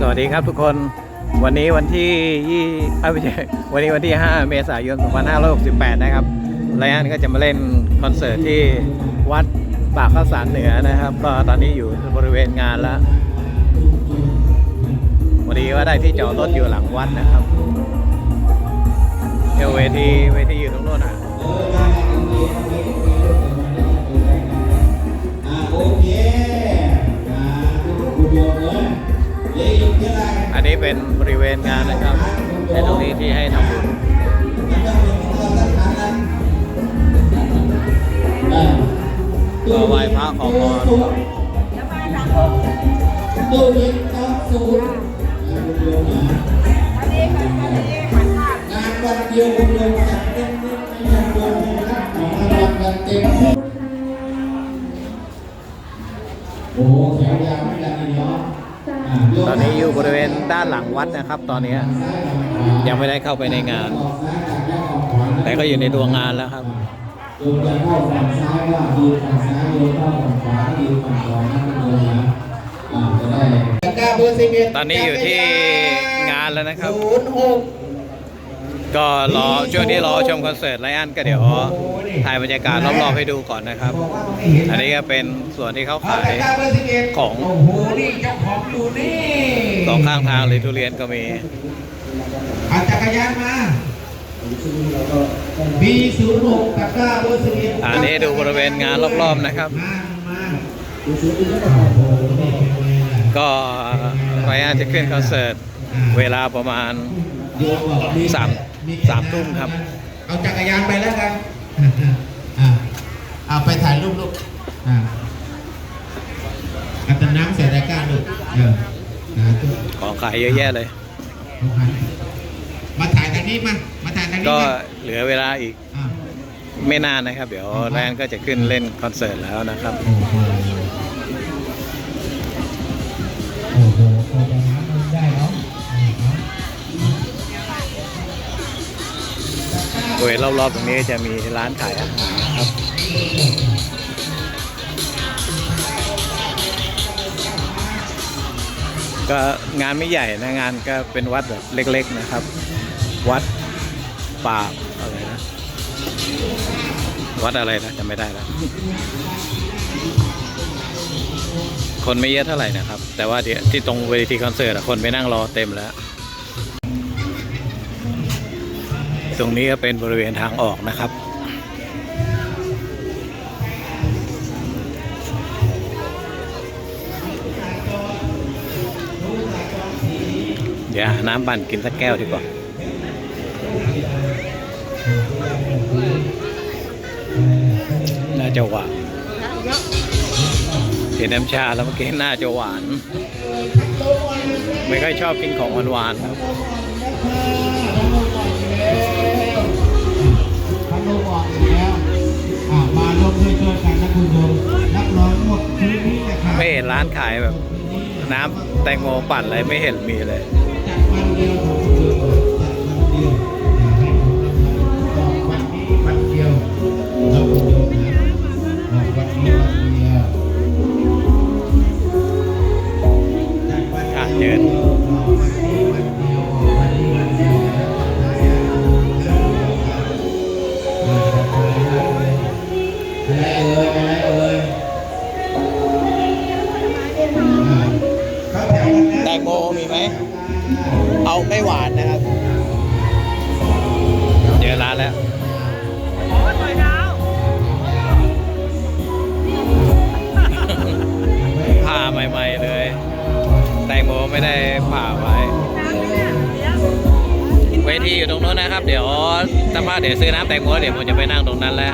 สวัสดีครับทุกคนวันนี้วันที่ยี่ไม่ใช่วันนี้วันที่ 5 เมษายน 2568 นะครับไลอันก็จะมาเล่นคอนเสิร์ตที่วัดปากข้าวสารเหนือนะครับ ก็ตอนนี้อยู่บริเวณงานแล้ววันนี้ว่าได้ที่จอดรถอยู่หลังวัดนะครับ อันนี้เป็นบริเวณงานนะครับในตรงนี้ที่ให้ทำบุญก็ไหว้พระขอพรตู้เย็นต้องสูตรอ่าคุณโยมนะงานวันเดียวคุณโยมจัดเต็มไม่ใช่โยมนะครับของรางวัลกันเต็มโอ้แถวยาวไม่กันเลยเนาะ ตอนนี้อยู่บริเวณด้านหลังวัดนะครับ ตอนนี้ยังไม่ได้เข้าไปในงาน แต่ก็อยู่ในตัวงานแล้วครับโยมจะเข้าฝั่งซ้ายก็ยืนฝั่งซ้ายโยมเข้าฝั่งขวาก็ยืนฝั่งขวานะโยมนะอ่าจะได้ตอนนี้อยู่ที่งานแล้วนะครับ ก็รอช่วงที่รอชมคอนเสิร์ตไลอ้อนก็เดี๋ยวถ่ายบรรยากาศรอบๆให้ดูก่อนนะครับ อันนี้ก็เป็นส่วนที่เขาขายของโอ้โหนี่องอยู่นี่สองข้างทางเลยทุเรียนก็มีอาจักรยานมาบีศูนย์หกตะกร้าเบอร์สิบเอ็ดอันนี้ดูบริเวณงานรอบๆนะครับ ก็ไลอ้อนจะขึ้นคอนเสิร์ตเวลาประมาณสาม สามทุ่มครับ เอาจักรยานไปแล้วกันอ่าเอาไปถ่ายรูปลูกอ่าเอาแต่น้ำใส่ตะกร้าลูกเออนะตัวของขายเยอะแยะเลยเอาไปมาถ่ายทางนี้มา มาถ่ายทางนี้ก็มาเหลือเวลาอีกอ่าไม่นานนะครับ เดี๋ยวไลอ้อนก็จะขึ้นเล่นคอนเสิร์ตแล้วนะครับ รอบๆตรงนี้จะมีร้านขายอาหารนะครับก็งานไม่ใหญ่นะงานก็เป็นวัดแบบเล็กๆนะครับ วัดป่าอะไรนะ วัดอะไรนะจำไม่ได้แล้วคนไม่เยอะเท่าไหร่นะครับ แต่ว่าที่ตรงเวทีคอนเสิร์ตคนไปนั่งรอเต็มแล้ว ตรงนี้ก็เป็นบริเวณทางออกนะครับ เดี๋ยวน้ำปั่นกินสักแก้วดีกว่าน่าจะหวานเห็นน้ำชาแล้วเมื่อกี้น่าจะหวาน ไม่ค่อยชอบกินของหวานๆครับานขายแบบ น้ำแตงโมปั่นอะไรไม่เห็นมีเลย มมีไหมเอาไม่หวานนะครับเจอร้านแล้วผ่าใหม่ๆเลย แตงโมไม่ได้ผ่าไว้ เวทีอยู่ตรงโน้นนะครับ เดี๋ยวสักพักเดี๋ยวซื้อน้ำแตงโมเดี๋ยวผมจะไปนั่งตรงนั้นแล้ว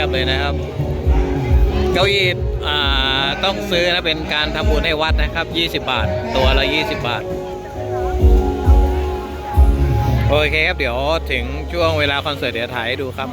ยบเลยนะครับ เก้าอี้ต้องซื้อนะเป็นการทำบุญให้วัดนะครับ 20 บาท ตัวละ 20 บาท โอเคครับ เดี๋ยวถึงช่วงเวลาคอนเสิร์ตเดี๋ยวถ่ายให้ดูครับ